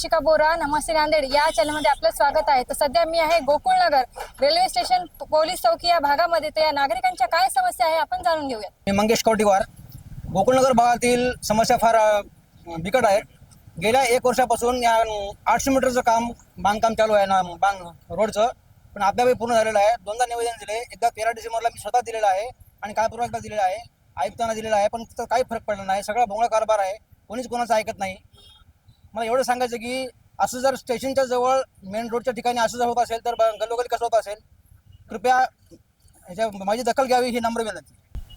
यशिका बोरा नमस्ते नांदेड या चॅनलमध्ये आपलं स्वागत आहे. तर सध्या मी आहे गोकुळनगर रेल्वे स्टेशन पोलीस चौकी या भागामध्ये. तर या नागरिकांच्या काय समस्या आहे आपण जाणून घेऊया मी मंगेश कवटीवार गोकुळनगर भागातील समस्या फार बिकट आहे. गेल्या एक वर्षापासून या आठशे मीटरचं काम बांधकाम चालू आहे ना बांध रोडचं. पण अद्यापही पूर्ण झालेलं आहे. दोनदा निवेदन दिले. एकदा तेरा डिसेंबरला मी स्वतः दिलेलं आहे आणि काय पूर्व एकदा दिलेलं आहे. आयुक्तांना दिलेलं आहे. पण काही फरक पडला नाही. सगळा भोंगळा कारभार आहे. कोणीच कोणाचं ऐकत नाही. मला एवढं सांगायचं की असं जर स्टेशनच्या जवळ मेन रोडच्या ठिकाणी असं जर होत असेल तर ब- गल्लोगल्ली कसं होत असेल? कृपया ह्याच्या माझी दखल घ्यावी ही नम्र विनंती.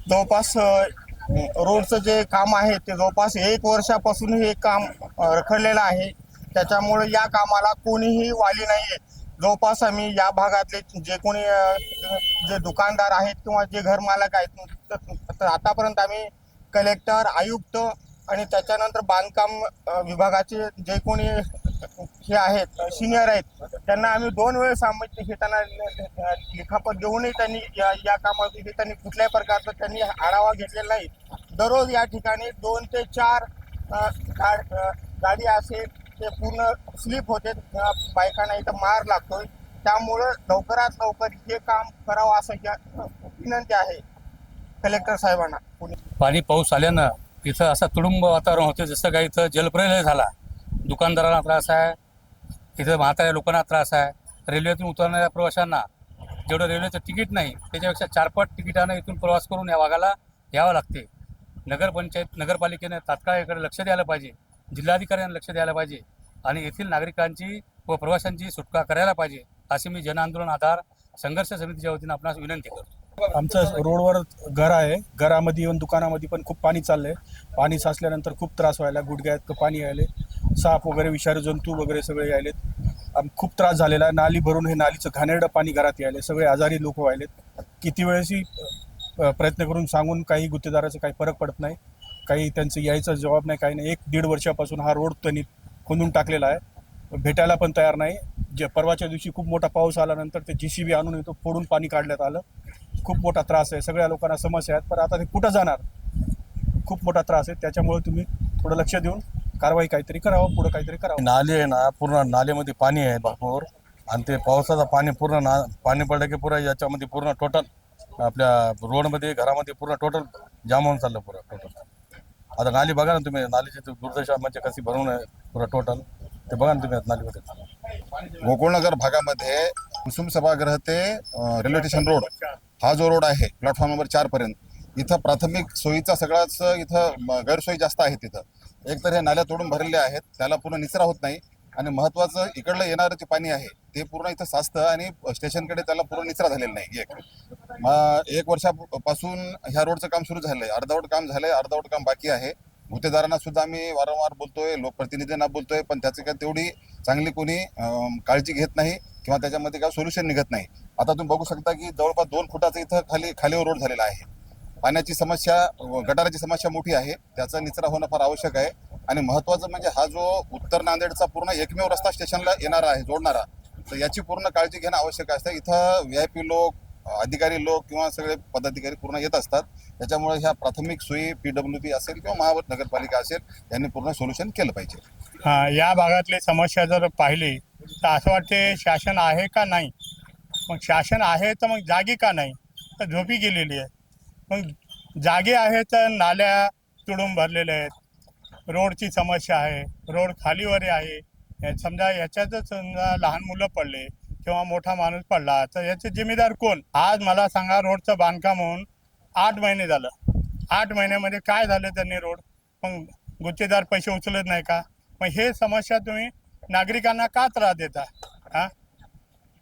जवळपास रोडचं जे काम आहे ते जवळपास एक वर्षापासून हे काम रखडलेलं आहे. त्याच्यामुळे या कामाला कोणीही वाली नाही आहे जवळपास आम्ही या भागातले जे कोणी जे दुकानदार आहेत किंवा जे घरमालक आहेत तर आतापर्यंत आम्ही कलेक्टर आयुक्त आणि त्याच्यानंतर बांधकाम विभागाचे जे कोणी हे आहेत सिनियर आहेत त्यांना आम्ही दोन वेळेस सांगितले हे त्यांना लिखापत देऊनही त्यांनी या या त्यांनी कुठल्याही प्रकारचा त्यांनी आढावा घेतलेला नाही. दररोज या ठिकाणी दोन ते चार गाडी असेल ते पूर्ण स्लिप होते बायकांना इथं मार लागतोय. त्यामुळं लवकरात लवकर हे काम करावं असं या विनंती आहे. कलेक्टर साहेबांना. पुणे पाणी पाऊस आल्यानं इथं असं तुडुंब वातावरण होते जसं काही इथं जलप्रलय झाला. दुकानदारांना त्रास आहे इथं म्हाताऱ्या लोकांना त्रास आहे. रेल्वेतून उतरणाऱ्या प्रवाशांना जेवढं रेल्वेचं तिकीट नाही त्याच्यापेक्षा चारपट तिकिटानं इथून प्रवास करून या भागाला यावं लागते. नगरपंचायत नगरपालिकेने तात्काळ याकडे लक्ष द्यायला पाहिजे जिल्हाधिकाऱ्यांना लक्ष द्यायला पाहिजे आणि येथील नागरिकांची व प्रवाशांची सुटका करायला पाहिजे अशी मी जनआंदोलन आधार संघर्ष समितीच्या वतीनं आपणास विनंती करतो. आमचं रोडवर घर आहे. घरामध्ये येऊन दुकानामध्ये पण खूप पाणी चाललंय. पाणी साचल्यानंतर खूप त्रास व्हायला गुडघ्यात पाणी यायले. साप वगैरे विषारी जंतू वगैरे सगळे यायलेत. खूप त्रास झालेला. आहे नाली भरून हे नालीचं घाणेरडं पाणी घरात यायले. सगळे आजारी लोक व्हायलेत. किती वेळेसही प्रयत्न करून सांगून काही गुत्तेदाराचं काही फरक पडत नाही. काही त्यांचं यायचा जबाब नाही काही नाही. एक दीड वर्षापासून हा रोड त्यांनी खोदून टाकलेला आहे. भेटायला पण तयार नाही. जे परवाच्या दिवशी खूप मोठा पाऊस आल्यानंतर ते जी सी बी आणून येतो फोडून पाणी काढण्यात आलं. खूप मोठा त्रास आहे. सगळ्या लोकांना समस्या आहेत पण आता ते कुठं जाणार? खूप मोठा त्रास आहे. त्याच्यामुळे तुम्ही थोडं लक्ष देऊन कारवाई काहीतरी करावं पुढं काहीतरी करावं. नाली आहे ना पूर्ण नालीमध्ये पाणी आहे भरपूर आणि ते पावसाचं पाणी पूर्ण ना पाणी पडलं की पुरं याच्यामध्ये पूर्ण टोटल आपल्या रोडमध्ये घरामध्ये पूर्ण टोटल जाम होऊन चाललं पुरं टोटल आता नाली बघा ना तुम्ही नालीची दुर्दशा म्हणजे कशी भरून आहे पुरं टोटल ते बघा ना तुम्ही नालीमध्ये. गोकुळनगर भागामध्ये कुसुम सभागृह ते रेल्वे स्टेशन रोड. हा जो रोड आहे प्लॅटफॉर्म नंबर चार पर्यंत इथं प्राथमिक सोयीचा सगळाच इथं गैरसोयी जास्त आहेत तिथं एक तर हे नाल्या तोडून भरलेले आहेत त्याला पूर्ण निचरा होत नाही आणि महत्वाचं इकडलं येणारं जे पाणी आहे ते पूर्ण इथं साचतं आणि स्टेशनकडे त्याला पूर्ण निचरा झालेला नाही एक. एक वर्षापासून ह्या रोडचं काम सुरू झालंय अर्धवट काम झालंय अर्धवट काम बाकी आहे. गुत्तेदारांना सुद्धा आम्ही वारंवार बोलतोय लोकप्रतिनिधींना बोलतोय पण त्याची काय तेवढी चांगली कोणी काळजी घेत नाही किंवा त्याच्यामध्ये काय सोल्युशन निघत नाही. आता तुम्ही बघू शकता की जवळपास दोन फुटाचं इथं खाली खालीवर रोड झालेला आहे. पाण्याची समस्या गटाराची समस्या मोठी आहे. त्याचा निचरा होणं फार आवश्यक आहे. आणि महत्वाचं म्हणजे हा जो उत्तर नांदेडचा पूर्ण एकमेव रस्ता स्टेशनला येणारा आहे जोडणारा तर याची पूर्ण काळजी घेणं आवश्यक असतं इथं व्ही आय पी लोक अधिकारी लोक किंवा सगळे पदाधिकारी पूर्ण येत असतात. त्याच्यामुळे ह्या प्राथमिक सोयी पी डब्ल्यू डी असेल किंवा महानगरपालिका असेल यांनी पूर्ण सोल्युशन केलं पाहिजे. हा, या भागातली समस्या जर पाहिली तर असं वाटते शासन आहे का नाही? मग शासन आहे तर मग जागी का नाही? तर झोपी गेलेली आहे. मग जागे आहे तर नाल्या तुडून भरलेल्या आहेत. रोडची समस्या आहे. रोड खालीवर आहे. समजा याच्यातच समजा लहान मुलं पडले. किंवा मोठा माणूस पडला तर याचे जिम्मेदार कोण? आज मला सांगा रोडचं बांधकाम होऊन आठ महिने झालं. आठ महिन्यामध्ये काय झालं त्यांनी रोड? मग गुच्छेदार पैसे उचलत नाही का? मग हे समस्या तुम्ही नागरिकांना का त्रास देता? हा?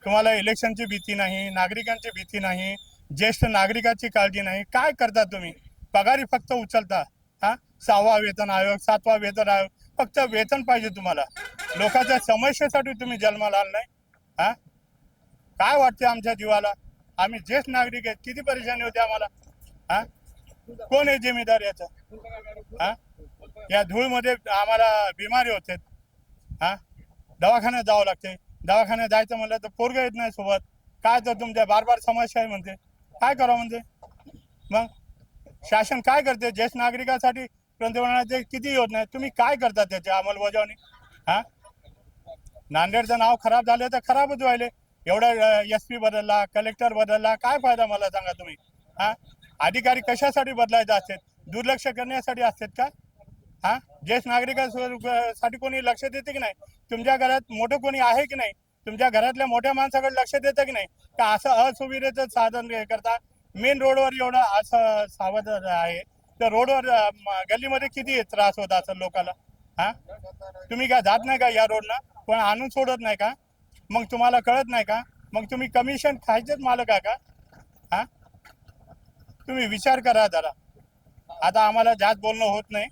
तुम्हाला इलेक्शनची भीती नाही नागरिकांची भीती नाही ज्येष्ठ नागरिकाची काळजी नाही. काय करता तुम्ही? पगारी फक्त उचलता. हा? सहावा वेतन आयोग सातवा वेतन आयोग. फक्त वेतन पाहिजे तुम्हाला. लोकांच्या समस्येसाठी तुम्ही जन्माला आला नाही. हा? काय वाटते आमच्या जीवाला? आम्ही ज्येष्ठ नागरिक आहेत किती परेशानी होते आम्हाला? हा? कोण आहे जिम्मेदार याचा? हा? या धूळमध्ये आम्हाला बिमारी होते. हा? दवाखान्यात जावं लागते. दवाखान्यात जायचं म्हणलं तर पोरग येत नाही सोबत. काय तर तुमच्या बार बार समस्या आहे म्हणते. काय करावं म्हणते? मग? शासन काय करते? ज्येष्ठ नागरिकासाठी पंतप्रधानाचे किती योजना आहेत? तुम्ही काय करता त्याची अंमलबजावणी? हा? नांदेडचं नाव खराब झालं तर खराबच व्हायले. एवढा एस पी बदलला कलेक्टर बदलला काय फायदा मला सांगा तुम्ही? हा? अधिकारी कशासाठी बदलायचे असतात? दुर्लक्ष करण्यासाठी असतात का? हा? ज्येष्ठ नागरिकांसाठी कोणी लक्ष देते की नाही? तुमच्या घरात मोठं कोणी आहे की नाही? तुमच्या घरातल्या मोठ्या माणसाकडे लक्ष देतं की नाही? का असं असुविधेचं साधन हे करता? मेन रोडवर एवढं असं सावध आहे. तर रोडवर गल्लीमध्ये किती त्रास होत असं लोकाला? हा? तुम्ही काय जात नाही का या रोडनं कोण आणून सोडत नाही का? मग तुम्हाला कळत नाही का? मग तुम्ही कमिशन खायचेच मालक आहे का? हा? तुम्ही विचार करा जरा. आता आम्हाला जास्त बोलणं होत नाही.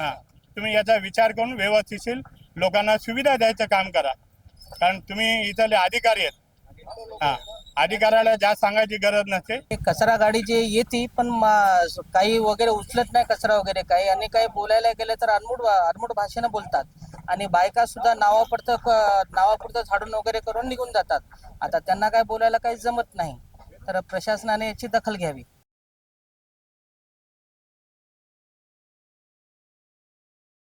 हा. तुम्ही याचा विचार करून व्यवस्थितशील लोकांना सुविधा द्यायचं काम करा. कारण तुम्ही इथले अधिकारी आहेत. हा. अधिकाऱ्याला जास्त सांगायची गरज नसते. कचरा गाडी जे येते पण काही वगैरे उचलत नाही कचरा वगैरे. काही आणि काही बोलायला गेलं तर अनमोड अनमुड भाषेनं बोलतात. आणि बायका सुद्धा नावापुरतं क- नावापुरतं झाडून वगैरे करून निघून जातात. आता त्यांना काय बोलायला काही जमत नाही. तर प्रशासनाने याची दखल घ्यावी.